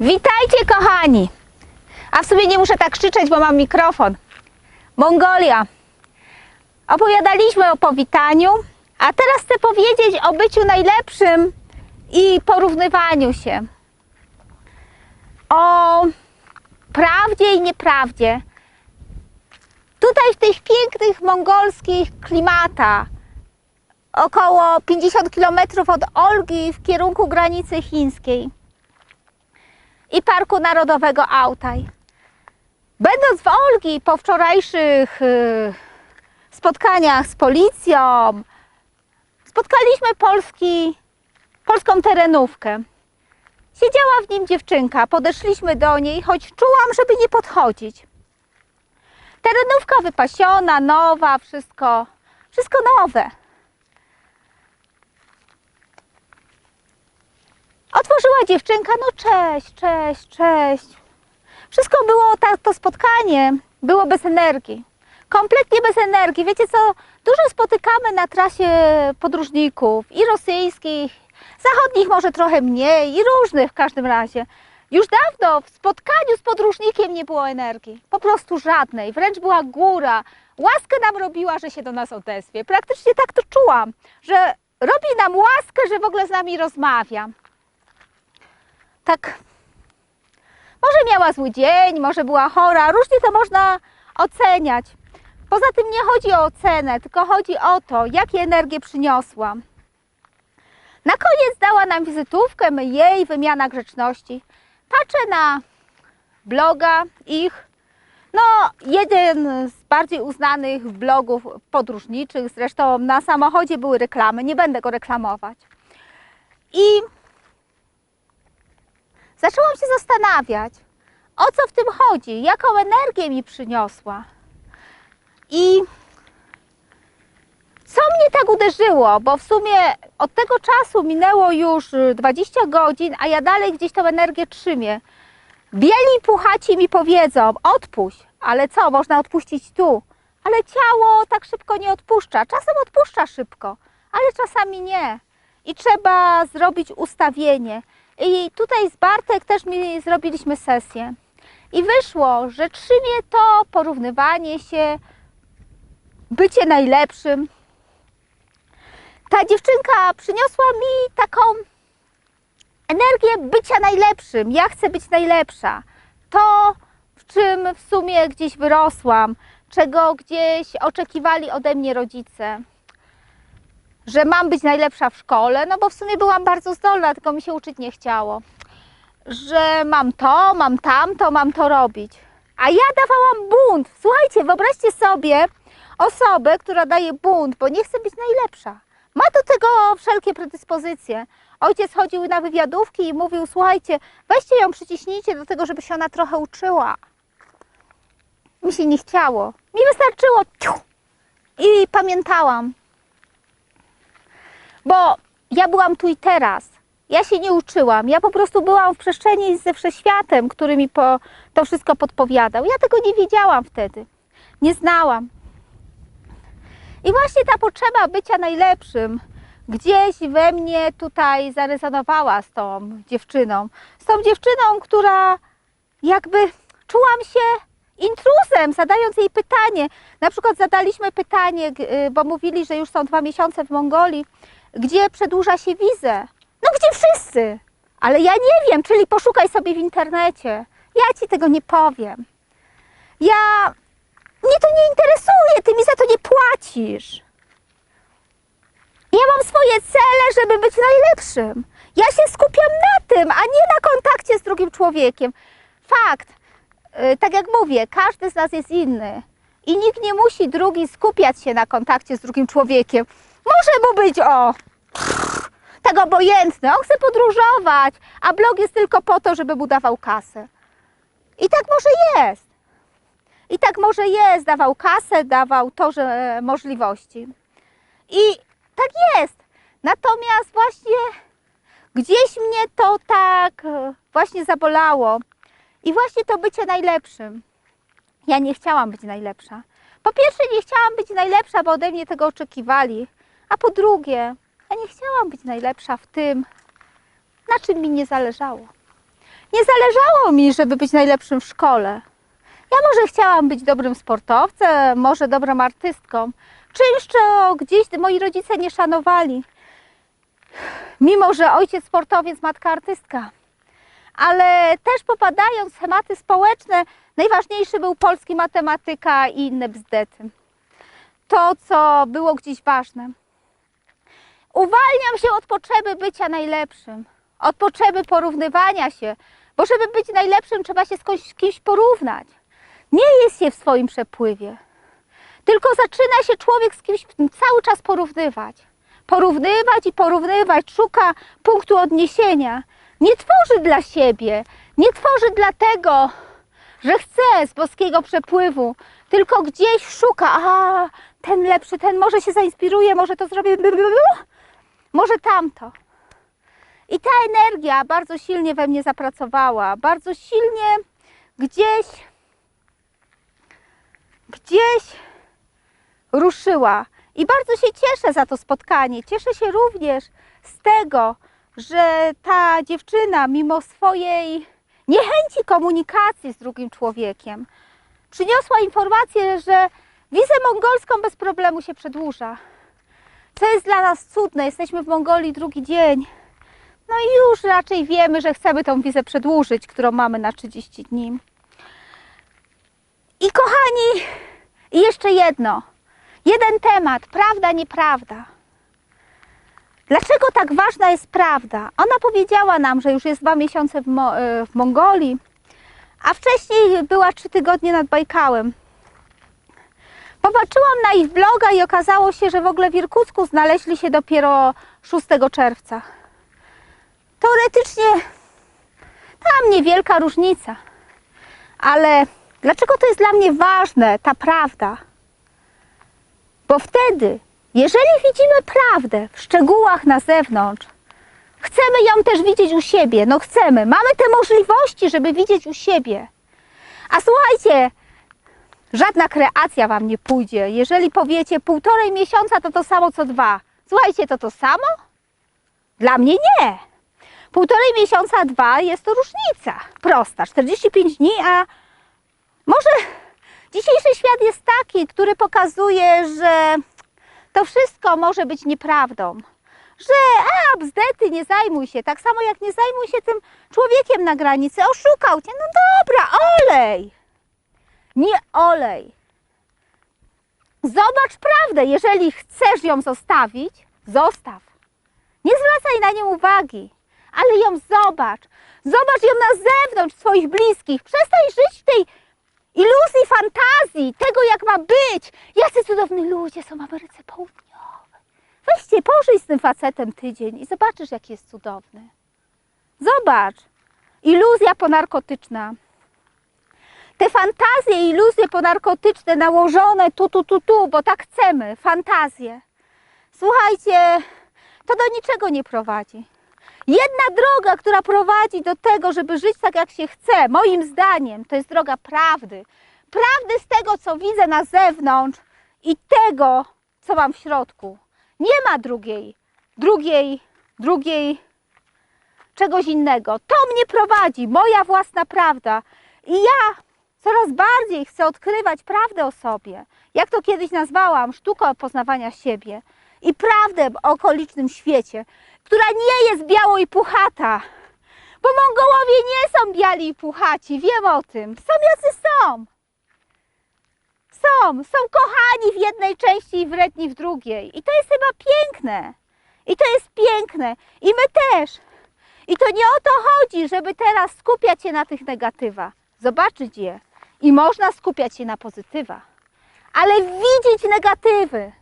Witajcie kochani! A w sumie nie muszę tak krzyczeć, bo mam mikrofon. Mongolia. Opowiadaliśmy o powitaniu, a teraz chcę powiedzieć o byciu najlepszym i porównywaniu się. O prawdzie i nieprawdzie. Tutaj w tych pięknych mongolskich klimatach, około 50 km od Olgi w kierunku granicy chińskiej i Parku Narodowego Autaj. Będąc w Olgi po wczorajszych y, spotkaniach z policją, spotkaliśmy polski, polską terenówkę. Siedziała w nim dziewczynka, podeszliśmy do niej, choć czułam, żeby nie podchodzić. Terenówka wypasiona, nowa, wszystko, wszystko nowe. Otworzyła dziewczynka, no cześć, cześć, cześć. Wszystko było, tak, to spotkanie było bez energii. Kompletnie bez energii. Wiecie co, dużo spotykamy na trasie podróżników i rosyjskich, zachodnich może trochę mniej i różnych w każdym razie. Już dawno w spotkaniu z podróżnikiem nie było energii. Po prostu żadnej. Wręcz była góra. Łaskę nam robiła, że się do nas odezwie. Praktycznie tak to czułam, że robi nam łaskę, że w ogóle z nami rozmawia tak może miała zły dzień, może była chora, różnie to można oceniać. Poza tym nie chodzi o ocenę, tylko chodzi o to, jakie energię przyniosła. Na koniec dała nam wizytówkę, my jej, wymiana grzeczności. Patrzę na bloga ich. No, jeden z bardziej uznanych blogów podróżniczych, zresztą na samochodzie były reklamy, nie będę go reklamować. I zaczęłam się zastanawiać, o co w tym chodzi, jaką energię mi przyniosła. I co mnie tak uderzyło, bo w sumie od tego czasu minęło już 20 godzin, a ja dalej gdzieś tą energię trzymię. Bieli puchaci mi powiedzą, odpuść, ale co, można odpuścić tu. Ale ciało tak szybko nie odpuszcza. Czasem odpuszcza szybko, ale czasami nie. I trzeba zrobić ustawienie. I tutaj z Bartek też mi zrobiliśmy sesję. I wyszło, że trzymie to porównywanie się, bycie najlepszym. Ta dziewczynka przyniosła mi taką energię bycia najlepszym. Ja chcę być najlepsza. To, w czym w sumie gdzieś wyrosłam, czego gdzieś oczekiwali ode mnie rodzice że mam być najlepsza w szkole, no bo w sumie byłam bardzo zdolna, tylko mi się uczyć nie chciało. Że mam to, mam tamto, mam to robić. A ja dawałam bunt. Słuchajcie, wyobraźcie sobie osobę, która daje bunt, bo nie chce być najlepsza. Ma do tego wszelkie predyspozycje. Ojciec chodził na wywiadówki i mówił: Słuchajcie, weźcie ją, przyciśnijcie do tego, żeby się ona trochę uczyła. Mi się nie chciało. Mi wystarczyło. I pamiętałam, bo ja byłam tu i teraz. Ja się nie uczyłam. Ja po prostu byłam w przestrzeni ze wszechświatem, który mi po, to wszystko podpowiadał. Ja tego nie wiedziałam wtedy. Nie znałam. I właśnie ta potrzeba bycia najlepszym gdzieś we mnie tutaj zarezonowała z tą dziewczyną. Z tą dziewczyną, która jakby czułam się intruzem, zadając jej pytanie. Na przykład zadaliśmy pytanie, y, bo mówili, że już są dwa miesiące w Mongolii, gdzie przedłuża się wizę. No gdzie wszyscy? Ale ja nie wiem, czyli poszukaj sobie w internecie. Ja ci tego nie powiem. Ja. Mnie to nie interesuje, ty mi za to nie płacisz. Ja mam swoje cele, żeby być najlepszym. Ja się skupiam na tym, a nie na kontakcie z drugim człowiekiem. Fakt, yy, tak jak mówię, każdy z nas jest inny. I nikt nie musi drugi skupiać się na kontakcie z drugim człowiekiem. Może mu być o tak obojętny, on chce podróżować, a blog jest tylko po to, żeby mu dawał kasę. I tak może jest. I tak może jest, dawał kasę, dawał to, że możliwości. I tak jest. Natomiast właśnie gdzieś mnie to tak e, właśnie zabolało. I właśnie to bycie najlepszym. Ja nie chciałam być najlepsza. Po pierwsze, nie chciałam być najlepsza, bo ode mnie tego oczekiwali. A po drugie, ja nie chciałam być najlepsza w tym, na czym mi nie zależało. Nie zależało mi, żeby być najlepszym w szkole. Ja może chciałam być dobrym sportowcem, może dobrą artystką, czymś, co gdzieś moi rodzice nie szanowali. Mimo, że ojciec sportowiec, matka artystka. Ale też popadając w schematy społeczne, najważniejszy był polski matematyka i inne bzdety. To, co było gdzieś ważne. Uwalniam się od potrzeby bycia najlepszym, od potrzeby porównywania się, bo żeby być najlepszym, trzeba się z kimś porównać. Nie jest się w swoim przepływie, tylko zaczyna się człowiek z kimś cały czas porównywać. Porównywać i porównywać, szuka punktu odniesienia. Nie tworzy dla siebie, nie tworzy dlatego, że chce z boskiego przepływu, tylko gdzieś szuka, a ten lepszy, ten może się zainspiruje, może to zrobię, może tamto. I ta energia bardzo silnie we mnie zapracowała, bardzo silnie gdzieś, gdzieś ruszyła. I bardzo się cieszę za to spotkanie. Cieszę się również z tego, że ta dziewczyna, mimo swojej niechęci komunikacji z drugim człowiekiem, przyniosła informację, że wizę mongolską bez problemu się przedłuża. Co jest dla nas cudne, jesteśmy w Mongolii drugi dzień. No i już raczej wiemy, że chcemy tą wizę przedłużyć, którą mamy na 30 dni. I kochani, jeszcze jedno. Jeden temat, prawda, nieprawda. Dlaczego tak ważna jest prawda? Ona powiedziała nam, że już jest dwa miesiące w, Mo- w Mongolii, a wcześniej była trzy tygodnie nad Bajkałem. Popatrzyłam na ich bloga i okazało się, że w ogóle w Irkucku znaleźli się dopiero 6 czerwca. Teoretycznie tam niewielka różnica. Ale dlaczego to jest dla mnie ważne, ta prawda? Bo wtedy, jeżeli widzimy prawdę w szczegółach na zewnątrz, chcemy ją też widzieć u siebie. No chcemy, mamy te możliwości, żeby widzieć u siebie. A słuchajcie, żadna kreacja wam nie pójdzie. Jeżeli powiecie półtorej miesiąca, to to samo co dwa. Słuchajcie, to to samo? Dla mnie nie. Półtorej miesiąca, dwa jest to różnica. Prosta, 45 dni, a może dzisiejszy świat jest taki, który pokazuje, że to wszystko może być nieprawdą. Że a, bzdety, nie zajmuj się. Tak samo jak nie zajmuj się tym człowiekiem na granicy. Oszukał cię. No dobra, olej. Nie olej. Zobacz prawdę. Jeżeli chcesz ją zostawić, zostaw. Nie zwracaj na nią uwagi, ale ją zobacz. Zobacz ją na zewnątrz swoich bliskich. Przestań żyć w tej iluzji, fantazji, tego jak ma być. Jacy cudowni ludzie są w Ameryce Południowej. Weźcie, pożyj z tym facetem tydzień i zobaczysz, jaki jest cudowny. Zobacz. Iluzja ponarkotyczna. Te fantazje iluzje ponarkotyczne nałożone tu, tu, tu, tu, bo tak chcemy. Fantazje. Słuchajcie, to do niczego nie prowadzi. Jedna droga, która prowadzi do tego, żeby żyć tak, jak się chce, moim zdaniem, to jest droga prawdy. Prawdy z tego, co widzę na zewnątrz i tego, co mam w środku. Nie ma drugiej, drugiej, drugiej, czegoś innego. To mnie prowadzi, moja własna prawda. I ja coraz bardziej chcę odkrywać prawdę o sobie. Jak to kiedyś nazwałam, sztuka poznawania siebie. I prawdę o okolicznym świecie, która nie jest biało i puchata. Bo Mongołowie nie są biali i puchaci, wiem o tym. Są jacy są. Są, są kochani w jednej części i wredni w drugiej. I to jest chyba piękne. I to jest piękne. I my też. I to nie o to chodzi, żeby teraz skupiać się na tych negatywach. Zobaczyć je. I można skupiać się na pozytywach. Ale widzieć negatywy.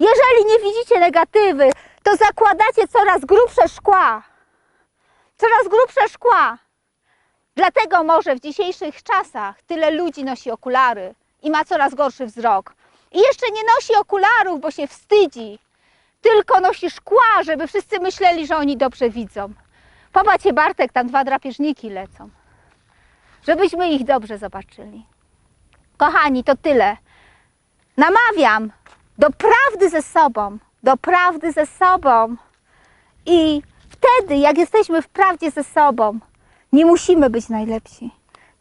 Jeżeli nie widzicie negatywy, to zakładacie coraz grubsze szkła. Coraz grubsze szkła. Dlatego może w dzisiejszych czasach tyle ludzi nosi okulary i ma coraz gorszy wzrok. I jeszcze nie nosi okularów, bo się wstydzi, tylko nosi szkła, żeby wszyscy myśleli, że oni dobrze widzą. Popatrzcie, Bartek, tam dwa drapieżniki lecą. Żebyśmy ich dobrze zobaczyli. Kochani, to tyle. Namawiam do prawdy ze sobą, do prawdy ze sobą. I wtedy, jak jesteśmy w prawdzie ze sobą, Nie musimy być najlepsi.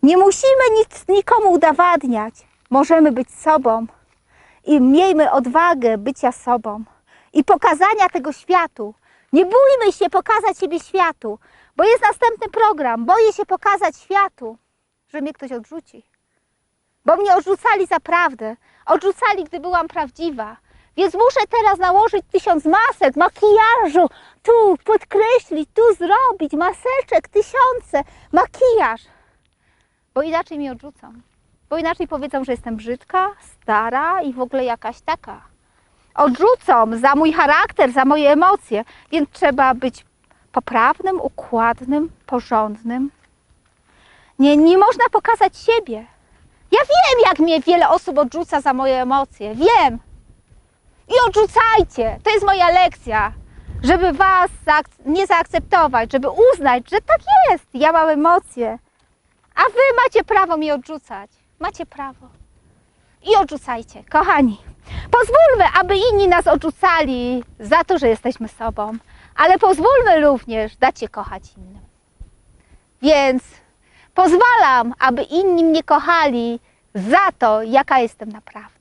Nie musimy nic nikomu udowadniać. Możemy być sobą i miejmy odwagę bycia sobą i pokazania tego światu. Nie bójmy się pokazać siebie światu, bo jest następny program. Boję się pokazać światu, że mnie ktoś odrzuci. Bo mnie odrzucali za prawdę. Odrzucali, gdy byłam prawdziwa. Więc muszę teraz nałożyć tysiąc masek, makijażu, tu podkreślić, tu zrobić, maseczek, tysiące, makijaż. Bo inaczej mnie odrzucą. Bo inaczej powiedzą, że jestem brzydka, stara i w ogóle jakaś taka. Odrzucą za mój charakter, za moje emocje, więc trzeba być poprawnym, układnym, porządnym. Nie, nie można pokazać siebie. Ja wiem, jak mnie wiele osób odrzuca za moje emocje. Wiem. I odrzucajcie. To jest moja lekcja. Żeby was nie zaakceptować, żeby uznać, że tak jest. Ja mam emocje. A wy macie prawo mnie odrzucać. Macie prawo. I odrzucajcie, kochani. Pozwólmy, aby inni nas odrzucali za to, że jesteśmy sobą, ale pozwólmy również dać się kochać innym. Więc pozwalam, aby inni mnie kochali za to, jaka jestem naprawdę.